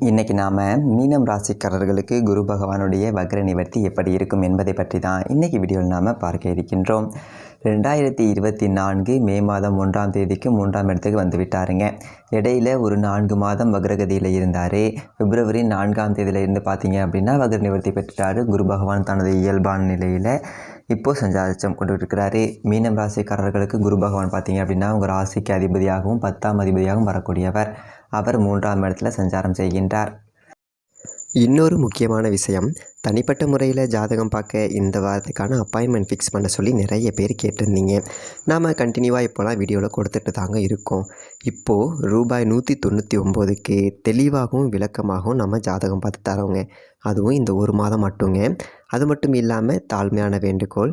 இன்றைக்கி நாம் மீனம் ராசிக்காரர்களுக்கு குரு பகவானுடைய வக்ர நிவர்த்தி எப்படி இருக்கும் என்பதை பற்றி தான் இன்றைக்கி வீடியோவில் நாம் பார்க்க இருக்கின்றோம். ரெண்டாயிரத்தி இருபத்தி நான்கு மே மாதம் ஒன்றாம் தேதிக்கு மூன்றாம் இடத்துக்கு வந்து விட்டாருங்க. இடையில ஒரு நான்கு மாதம் வக்ரகதியில் இருந்தார். பிப்ரவரி நான்காம் தேதியில் இருந்து பார்த்தீங்க அப்படின்னா வக்ர நிவர்த்தி பெற்றுட்டார். குரு பகவான் தனது இயல்பான நிலையில் இப்போது சஞ்சாரிச்சம் கொண்டு இருக்கிறாரு மீனம் ராசிக்காரர்களுக்கு குரு பகவான் பார்த்தீங்க அப்படின்னா உங்கள் ராசிக்கு அதிபதியாகவும் பத்தாம் அதிபதியாகவும் வரக்கூடியவர். அவர் மூன்றாம் இடத்துல சஞ்சாரம் செய்கின்றார். இன்னொரு முக்கியமான விஷயம் தனிப்பட்ட முறையில் ஜாதகம் பார்க்க இந்த வாரத்துக்கான அப்பாயின்மெண்ட் ஃபிக்ஸ் பண்ண சொல்லி நிறைய பேர் கேட்டிருந்தீங்க. நாம் கண்டினியூவாக இப்போலாம் வீடியோவில் கொடுத்துட்டு தாங்க இருக்கோம். இப்போது ரூபாய் நூற்றி தொண்ணூற்றி ஒம்போதுக்கு தெளிவாகவும் விளக்கமாகவும் நம்ம ஜாதகம் பார்த்து தரோங்க. அதுவும் இந்த ஒரு மாதம் மட்டுங்க. அது மட்டும் இல்லாமல் தாழ்மையான வேண்டுகோள்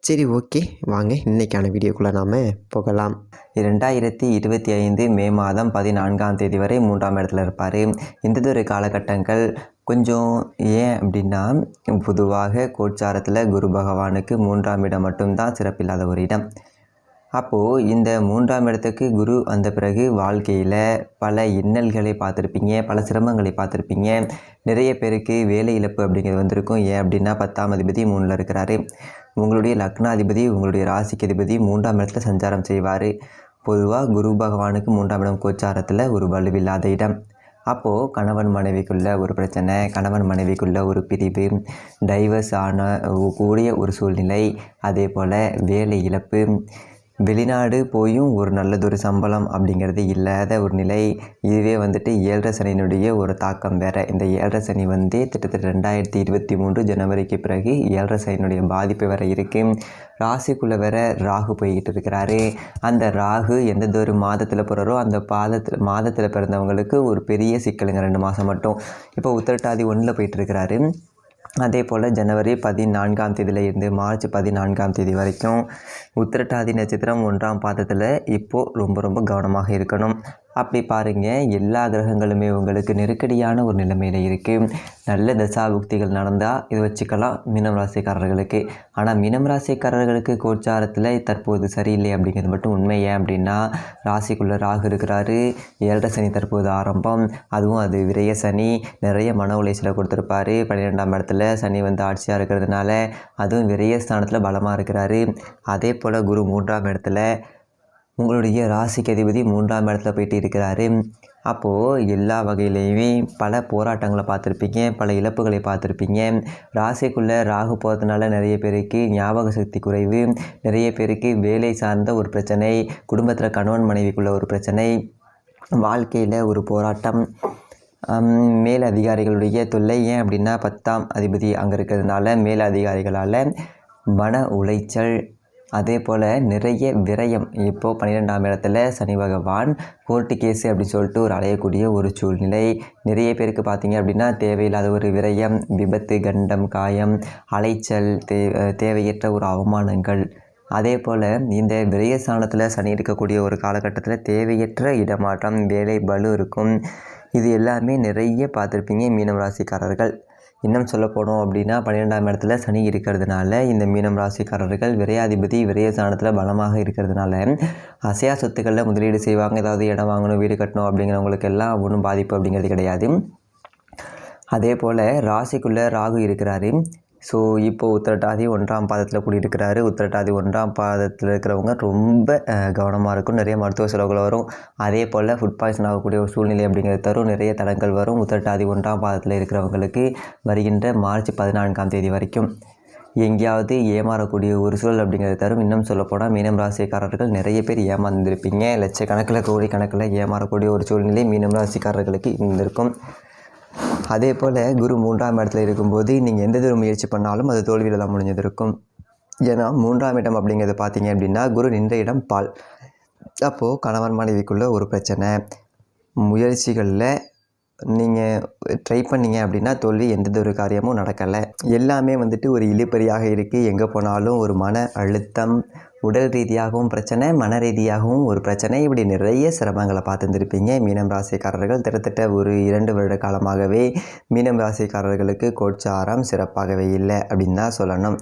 சரி ஓகே. வாங்க இன்றைக்கான வீடியோக்குள்ளே நாம் போகலாம். இரண்டாயிரத்தி இருபத்தி ஐந்து மே மாதம் பதினான்காம் தேதி வரை மூன்றாம் இடத்துல இருப்பார். இந்த ஒரு காலகட்டங்கள் கொஞ்சம் ஏன் அப்படின்னா பொதுவாக கோச்சாரத்தில் குரு பகவானுக்கு மூன்றாம் இடம் மட்டும்தான் சிறப்பில்லாத ஒரு இடம். அப்போது இந்த மூன்றாம் இடத்துக்கு குரு வந்த பிறகு வாழ்க்கையில் பல இன்னல்களை பார்த்துருப்பீங்க பல சிரமங்களை பார்த்துருப்பீங்க. நிறைய பேருக்கு வேலை இழப்பு அப்படிங்கிறது வந்திருக்கும். ஏன் அப்படின்னா பத்தாம் அதிபதி மூணில் இருக்கிறாரு. உங்களுடைய லக்னாதிபதி உங்களுடைய ராசிக்கு அதிபதி மூன்றாம் இடத்துல சஞ்சாரம் செய்வார். பொதுவாக குரு பகவானுக்கு மூன்றாம் இடம் கோச்சாரத்தில் ஒரு வலுவில்லாத இடம். அப்போது கணவன் மனைவிக்குள்ள ஒரு பிரச்சனை கணவன் மனைவிக்குள்ள ஒரு பிரிவு டைவர்ஸ் ஆன கூடிய ஒரு சூழ்நிலை அதே போல் வேலை இழப்பு வெளிநாடு போயும் ஒரு நல்லதொரு சம்பளம் அப்படிங்கிறது இல்லாத ஒரு நிலை. இதுவே வந்துட்டு ஏழரை சனியினுடைய ஒரு தாக்கம் வேறு. இந்த ஏழரை சனி வந்து கிட்டத்தட்ட ரெண்டாயிரத்தி இருபத்தி மூன்று ஜனவரிக்கு பிறகு ஏழரை சனியினுடைய பாதிப்பு வேறு இருக்குது ராசிக்குள்ளே வேற ராகு போய்கிட்டு இருக்கிறாரு. அந்த ராகு எந்தெந்த ஒரு மாதத்தில் பிறரோ அந்த பாதத்தில் மாதத்தில் பிறந்தவங்களுக்கு ஒரு பெரிய சிக்கலுங்க. ரெண்டு மாதம் மட்டும். இப்போ உத்திரட்டாதி ஒன்றில் போயிட்டு இருக்கிறாரு. அதே போல் ஜனவரி பதினான்காம் தேதியிலிருந்து மார்ச் பதினான்காம் தேதி வரைக்கும் உத்திரட்டாதி நட்சத்திரம் ஒன்றாம் பாதத்தில் இப்போது ரொம்ப ரொம்ப கவனமாக இருக்கணும். அப்படி பாருங்கள் எல்லா கிரகங்களுமே உங்களுக்கு நெருக்கடியான ஒரு நிலைமையில் இருக்குது நல்ல தசாபுக்திகள் நடந்தால் இதை வச்சுக்கலாம் மீனம் ராசிக்காரர்களுக்கு. ஆனால் மீனம் ராசிக்காரர்களுக்கு கோச்சாரத்தில் தற்போது சரியில்லை அப்படிங்கிறது மட்டும் உண்மை. ஏன் அப்படின்னா ராசிக்குள்ளே ராகு இருக்கிறாரு. ஏழரை சனி தற்போது ஆரம்பம். அதுவும் அது விரைய சனி. நிறைய மன உளைச்சலை கொடுத்துருப்பாரு. பன்னிரெண்டாம் இடத்துல சனி வந்து ஆட்சியாக இருக்கிறதுனால அதுவும் விரைய ஸ்தானத்தில் பலமாக இருக்கிறாரு. அதே போல் குரு மூன்றாம் இடத்துல உங்களுடைய ராசிக்கு அதிபதி மூன்றாம் இடத்துல போயிட்டு இருக்கிறாரு. அப்போது எல்லா வகையிலையுமே பல போராட்டங்களை பார்த்துருப்பீங்க பல இழப்புகளை பார்த்துருப்பீங்க. ராசிக்குள்ளே ராகு போகிறதுனால நிறைய பேருக்கு ஞாபக சக்தி குறைவு நிறைய பேருக்கு வேலை சார்ந்த ஒரு பிரச்சனை குடும்பத்தில் கணவன் மனைவிக்குள்ள ஒரு பிரச்சனை வாழ்க்கையில் ஒரு போராட்டம். மேல் அதிகாரிகளுடைய தொல்லை ஏன் அப்படின்னா பத்தாம் அதிபதி அங்கே இருக்கிறதுனால மேல் அதிகாரிகளால் மன உளைச்சல் அதே போல் நிறைய விரயம். இப்போது பன்னிரெண்டாம் இடத்துல சனி பகவான் கோர்ட்டு கேஸு அப்படின்னு சொல்லிட்டு ஒரு அலையக்கூடிய ஒரு சூழ்நிலை. நிறைய பேருக்கு பார்த்தீங்க அப்படின்னா தேவையில்லாத ஒரு விரயம் விபத்து கண்டம் காயம் அலைச்சல் தே தேவையற்ற ஒரு அவமானங்கள். அதே போல் இந்த விரயஸ்தானத்தில் சனி இருக்கக்கூடிய ஒரு காலகட்டத்தில் தேவையற்ற இடமாற்றம் வேலை பலு இருக்கும். இது எல்லாமே நிறைய பார்த்துருப்பீங்க மீனவ ராசிக்காரர்கள். இன்னும் சொல்ல போனோம் அப்படின்னா பன்னிரெண்டாம் இடத்துல சனி இருக்கிறதுனால இந்த மீனம் ராசிக்காரர்கள் விரையாதிபதி விரைய ஸ்தானத்தில் பலமாக இருக்கிறதுனால அசையா சொத்துக்களில் முதலீடு செய்வாங்க ஏதாவது இடம் வாங்கணும் வீடு கட்டணும் அப்படிங்கிறவங்களுக்கு எல்லாம் ஒன்றும் பாதிப்பு அப்படிங்கிறது கிடையாது. அதே போல் ராசிக்குள்ளே ராகு இருக்கிறாரு. ஸோ இப்போது உத்திரட்டாதி ஒன்றாம் பாதத்தில் கூடியிருக்கிறாரு. உத்திரட்டாதி ஒன்றாம் பாதத்தில் இருக்கிறவங்க ரொம்ப கவனமாக இருக்கும். நிறைய மருத்துவ செலவுகள் வரும். அதே போல் ஃபுட் பாய்சன் ஆகக்கூடிய ஒரு சூழ்நிலை அப்படிங்கிறது தரும். நிறைய தடங்கள் வரும். உத்திரட்டாதி ஒன்றாம் பாதத்தில் இருக்கிறவங்களுக்கு வருகின்ற மார்ச் பதினான்காம் தேதி வரைக்கும். எங்கேயாவது ஏமாறக்கூடிய ஒரு சூழல் அப்படிங்கிறது தரும். இன்னும் சொல்லப்போனால் மீனம் ராசிக்காரர்கள் நிறைய பேர் ஏமாந்துருப்பீங்க. லட்சக்கணக்கில் கோடி கணக்கில் ஏமாறக்கூடிய ஒரு சூழ்நிலை மீனம் ராசிக்காரர்களுக்கு இருந்திருக்கும். அதே போல் குரு மூன்றாம் இடத்துல இருக்கும்போது நீங்கள் எந்த ஒரு முயற்சி பண்ணாலும் அது தோல்வியில் தான் முடிஞ்சது ஏன்னா மூன்றாம் இடம் அப்படிங்கிறது பார்த்தீங்க அப்படின்னா குரு நின்ற இடம் பால். அப்போது கணவன் மனைவிக்குள்ளே ஒரு பிரச்சனை. முயற்சிகளில் நீங்கள் ட்ரை பண்ணீங்க அப்படின்னா தோல்வி எந்த ஒரு காரியமும் நடக்கலை. எல்லாமே வந்துட்டு ஒரு இழுப்பறியாக இருக்குது எங்கே போனாலும் ஒரு மன அழுத்தம் உடல் ரீதியாகவும் பிரச்சனை மன ரீதியாகவும் ஒரு பிரச்சனை. இப்படி நிறைய சிரமங்களை பார்த்துருந்துருப்பீங்க. மீனம் ராசிக்காரர்கள் திட்டத்தட்ட ஒரு இரண்டு வருட காலமாகவே மீனம் ராசிக்காரர்களுக்கு கோட்சாரம் சிறப்பாகவே இல்லை அப்படின்னு தான் சொல்லணும்.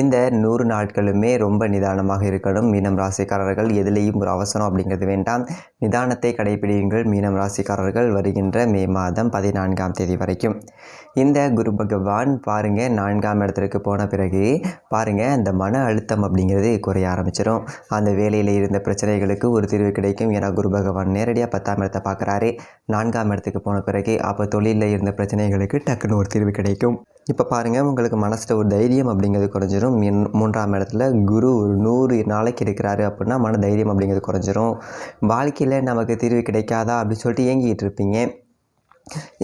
இந்த நூறு நாட்களுமே ரொம்ப நிதானமாக இருக்கணும். மீனம் ராசிக்காரர்கள் எதுலேயும் ஒரு அவசரம் அப்படிங்கிறது வேண்டாம். நிதானத்தை கடைபிடியுங்கள் மீனம் ராசிக்காரர்கள் வருகின்ற மே மாதம் பதினான்காம் தேதி வரைக்கும். இந்த குரு பகவான் பாருங்கள் நான்காம் இடத்திற்கு போன பிறகு பாருங்கள் அந்த மன அழுத்தம் அப்படிங்கிறது குறைய ஆரம்பிச்சிடும் அந்த வேலையில் இருந்த பிரச்சனைகளுக்கு ஒரு தீர்வு கிடைக்கும். ஏன்னா குரு பகவான் நேரடியாக பத்தாம் இடத்தை பார்க்குறாரு. நான்காம் இடத்துக்கு போன பிறகு அப்போ தொழிலில் இருந்த பிரச்சனைகளுக்கு டக்குன்னு ஒரு தீர்வு கிடைக்கும். இப்போ பாருங்கள் உங்களுக்கு மனசில் ஒரு தைரியம் அப்படிங்கிறது குறைஞ்சிரும். மூன்றாம் இடத்துல குரு ஒரு நூறு நாளைக்கு இருக்கிறாரு அப்படின்னா மன தைரியம் அப்படிங்கிறது குறைஞ்சிரும். வாழ்க்கையில் நமக்கு தீர்வு கிடைக்காதா அப்படின்னு சொல்லிட்டு ஏங்கிட்டு இருப்பீங்க.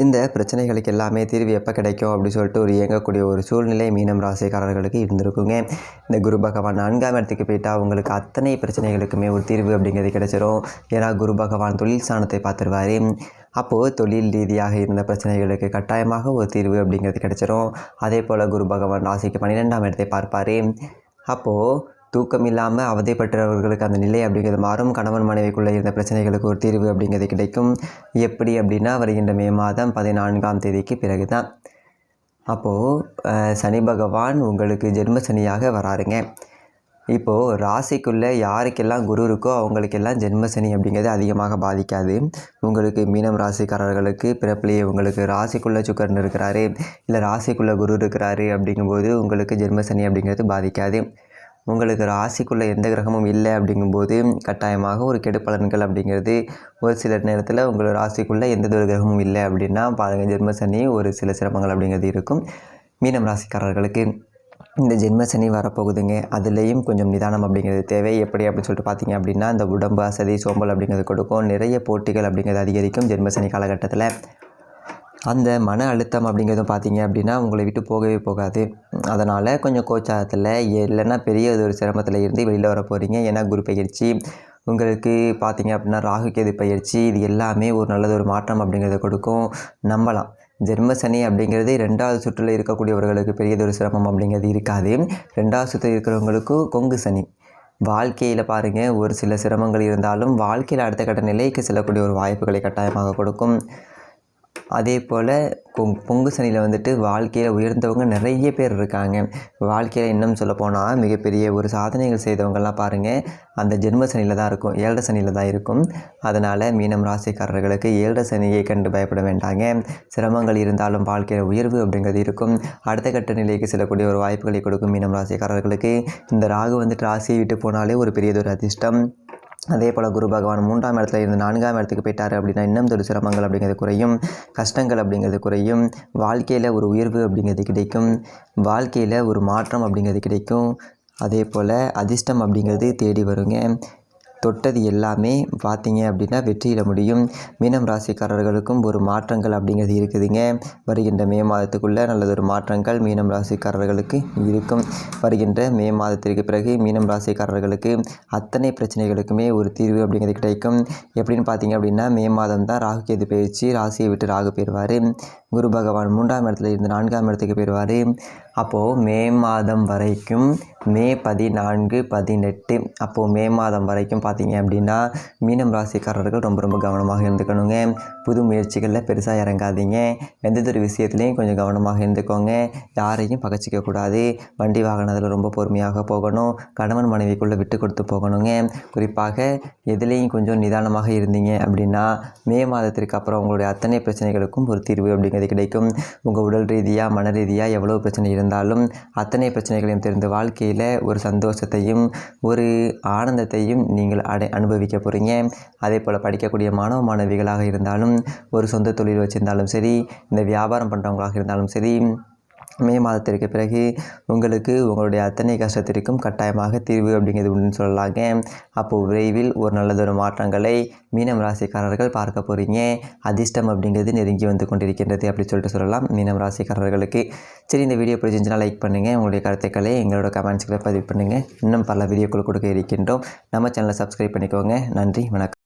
இந்த பிரச்சனைகளுக்கு எல்லாமே தீர்வு எப்போ கிடைக்கும் அப்படின்னு சொல்லிட்டு ஒரு இயங்கக்கூடிய ஒரு சூழ்நிலை மீனம் ராசிக்காரர்களுக்கு இருந்திருக்குங்க. இந்த குரு பகவான் நான்காம் இடத்துக்கு போயிட்டால் உங்களுக்கு அத்தனை பிரச்சனைகளுக்குமே ஒரு தீர்வு அப்படிங்கிறது கிடைச்சிரும். ஏன்னா குரு பகவான் தொழில் ஸ்தானத்தை பார்த்துருவாரு. அப்போது தொழில் ரீதியாக இருந்த பிரச்சனைகளுக்கு கட்டாயமாக ஒரு தீர்வு அப்படிங்கிறது கிடைச்சிரும். அதே போல் குரு பகவான் ராசிக்கு பன்னிரெண்டாம் இடத்தை பார்ப்பார். அப்போது தூக்கம் இல்லாமல் அவதைப்பட்டவர்களுக்கு அந்த நிலை அப்படிங்கிறது மாறும். கணவன் மனைவிக்குள்ளே இருந்த பிரச்சனைகளுக்கு ஒரு தீர்வு அப்படிங்கிறது கிடைக்கும். எப்படி அப்படின்னா வருகின்ற மே மாதம் பதினான்காம் தேதிக்கு பிறகு தான் அப்போது சனி பகவான் உங்களுக்கு ஜென்ம சனியாக வராருங்க. இப்போது ராசிக்குள்ளே யாருக்கெல்லாம் குரு இருக்கோ அவங்களுக்கெல்லாம் ஜென்ம சனி அப்படிங்கிறது அதிகமாக பாதிக்காது. உங்களுக்கு மீனம் ராசிக்காரர்களுக்கு பிறப்பிலேயே உங்களுக்கு ராசிக்குள்ளே சுக்கரன் இருக்கிறாரு இல்லை ராசிக்குள்ளே குரு இருக்கிறாரு அப்படிங்கும்போது உங்களுக்கு ஜென்ம சனி அப்படிங்கிறது பாதிக்காது. உங்களுக்கு ராசிக்குள்ளே எந்த கிரகமும் இல்லை அப்படிங்கும்போது கட்டாயமாக ஒரு கெடுப்பலன்கள் அப்படிங்கிறது ஒரு சில நேரத்தில் உங்கள் ராசிக்குள்ளே எந்த ஒரு கிரகமும் இல்லை அப்படின்னா பாருங்கள் ஜென்ம சனி ஒரு சில சிரமங்கள் அப்படிங்கிறது இருக்கும். மீனம் ராசிக்காரர்களுக்கு இந்த ஜென்ம சனி வரப்போகுதுங்க. அதுலேயும் கொஞ்சம் நிதானம் அப்படிங்கிறது தேவை. எப்படி அப்படின்னு சொல்லிட்டு பார்த்தீங்க அப்படின்னா இந்த உடம்பு அசதி சோம்பல் அப்படிங்கிறது கொடுக்கும். நிறைய போட்டிகள் அப்படிங்கிறது அதிகரிக்கும் ஜென்ம சனி காலகட்டத்தில். அந்த மன அழுத்தம் அப்படிங்கிறதும் பார்த்தீங்க அப்படின்னா உங்களை விட்டு போகவே போகாது. அதனால் கொஞ்சம் கோச்சாரத்தில் இல்லைன்னா பெரிய ஒரு சிரமத்தில் இருந்து வெளியில் வர போகிறீங்க ஏன்னா குரு பயிற்சி உங்களுக்கு பார்த்தீங்க அப்படின்னா ராகு கேது பயிற்சி இது எல்லாமே ஒரு நல்லது ஒரு மாற்றம் அப்படிங்கிறத கொடுக்கும். நம்பலாம். ஜென்ம சனி அப்படிங்கிறது ரெண்டாவது சுற்றில் இருக்கக்கூடியவர்களுக்கு பெரியதொரு சிரமம் அப்படிங்கிறது இருக்காது. ரெண்டாவது சுற்றில் இருக்கிறவங்களுக்கும் கொங்கு சனி. வாழ்க்கையில் பாருங்கள் ஒரு சில சிரமங்கள் இருந்தாலும் வாழ்க்கையில் அடுத்த கட்ட நிலைக்கு செல்லக்கூடிய ஒரு வாய்ப்புகளை கட்டாயமாக கொடுக்கும். அதே போல் பொங் பொங்கு சனியில் வந்துட்டு வாழ்க்கையில் உயர்ந்தவங்க நிறைய பேர் இருக்காங்க. வாழ்க்கையில் இன்னும் சொல்லப்போனால் மிகப்பெரிய ஒரு சாதனைகள் செய்தவங்கெல்லாம் பாருங்கள் அந்த ஜென்ம சனியில் தான் இருக்கும். ஏழரை சனியில் தான் இருக்கும். அதனால் மீனம் ராசிக்காரர்களுக்கு ஏழரை சனியை கண்டு பயப்பட வேண்டாங்க. சிரமங்கள் இருந்தாலும் வாழ்க்கையில் உயர்வு அப்படிங்கிறது இருக்கும். அடுத்த கட்ட நிலைக்கு செல்லக்கூடிய ஒரு வாய்ப்புகளை கொடுக்கும் மீனம் ராசிக்காரர்களுக்கு. இந்த ராகு வந்துட்டு ராசியை விட்டு போனாலே ஒரு பெரியதொரு அதிர்ஷ்டம். அதே போல் குரு பகவான் மூன்றாம் இடத்துல இருந்து நான்காம் இடத்துக்கு போயிட்டார் அப்படின்னா இன்னும் ஒரு சிரமங்கள் அப்படிங்கிறது குறையும். கஷ்டங்கள் அப்படிங்கிறது குறையும். வாழ்க்கையில் ஒரு உயர்வு அப்படிங்கிறது கிடைக்கும். வாழ்க்கையில் ஒரு மாற்றம் அப்படிங்கிறது கிடைக்கும். அதே போல் அதிர்ஷ்டம் அப்படிங்கிறது தேடி வருங்க. தொட்டது எல்லாமே பார்த்தீங்க அப்படின்னா வெற்றியிட முடியும். மீனம் ராசிக்காரர்களுக்கும் ஒரு மாற்றங்கள் அப்படிங்கிறது இருக்குதுங்க. வருகின்ற மே மாதத்துக்குள்ளே நல்லதொரு மாற்றங்கள் மீனம் ராசிக்காரர்களுக்கு இருக்கும். வருகின்ற மே மாதத்திற்கு பிறகு மீனம் ராசிக்காரர்களுக்கு அத்தனை பிரச்சனைகளுக்குமே ஒரு தீர்வு அப்படிங்கிறது கிடைக்கும். எப்படின்னு பார்த்தீங்க அப்படின்னா மே மாதம் தான் ராகு கேது பயிற்சி ராசியை விட்டு ராகு போயிடுவார் குரு பகவான் மூன்றாம் இடத்துல இருந்து நான்காம் இடத்துக்கு போயிடுவார். அப்போது மே மாதம் வரைக்கும் மே பதினான்கு பதினெட்டு அப்போது மே மாதம் வரைக்கும் பார்த்தீங்க அப்படின்னா மீனம் ராசிக்காரர்கள் ரொம்ப ரொம்ப கவனமாக இருந்துக்கணுங்க. புது முயற்சிகளில் பெருசாக இறங்காதீங்க. எந்த ஒரு விஷயத்துலையும் கொஞ்சம் கவனமாக இருந்துக்கோங்க. யாரையும் பகச்சிக்க கூடாது. வண்டி வாகனத்தில் ரொம்ப பொறுமையாக போகணும். கணவன் மனைவிக்குள்ளே விட்டு கொடுத்து போகணுங்க. குறிப்பாக எதுலேயும் கொஞ்சம் நிதானமாக இருந்தீங்க அப்படின்னா மே மாதத்திற்கு அப்புறம் உங்களுடைய அத்தனை பிரச்சனைகளுக்கும் ஒரு தீர்வு அப்படிங்கிறது கிடைக்கும். உங்கள் உடல் ரீதியாக மன ரீதியாக எவ்வளோ பிரச்சனை இருந்தாலும் அத்தனை பிரச்சனைகளையும் தெரிந்து வாழ்க்கையில் ஒரு சந்தோஷத்தையும் ஒரு ஆனந்தத்தையும் நீங்கள் அடை அனுபவிக்க போகிறீங்க அதே போல் படிக்கக்கூடிய மாணவ மாணவிகளாக இருந்தாலும் ஒரு சொந்த தொழில் வச்சுருந்தாலும் சரி இந்த வியாபாரம் பண்ணுறவங்களாக இருந்தாலும் சரி மே மாதத்திற்கு பிறகு உங்களுக்கு உங்களுடைய அத்தனை கஷ்டத்திற்கும் கட்டாயமாக தீர்வு அப்படிங்கிறது உண்டுன்னு சொல்லலாங்க. அப்போது விரைவில் ஒரு நல்லதொரு மாற்றங்களை மீனம் ராசிக்காரர்கள் பார்க்க போகிறீங்க அதிர்ஷ்டம் அப்படிங்கிறது நெருங்கி வந்து கொண்டிருக்கின்றது அப்படி சொல்லிட்டு சொல்லலாம். மீனம் ராசிக்காரர்களுக்கு சரி இந்த வீடியோ பிடிச்சிருந்துச்சுன்னா லைக் பண்ணுங்கள் உங்களுடைய கருத்துக்களை எங்களோட கமெண்ட்ஸ்களை பதிவு பண்ணுங்கள் இன்னும் பல வீடியோக்கள் கொடுக்க இருக்கின்றோம். நம்ம சேனலை சப்ஸ்கிரைப் பண்ணிக்கோங்க. நன்றி வணக்கம்.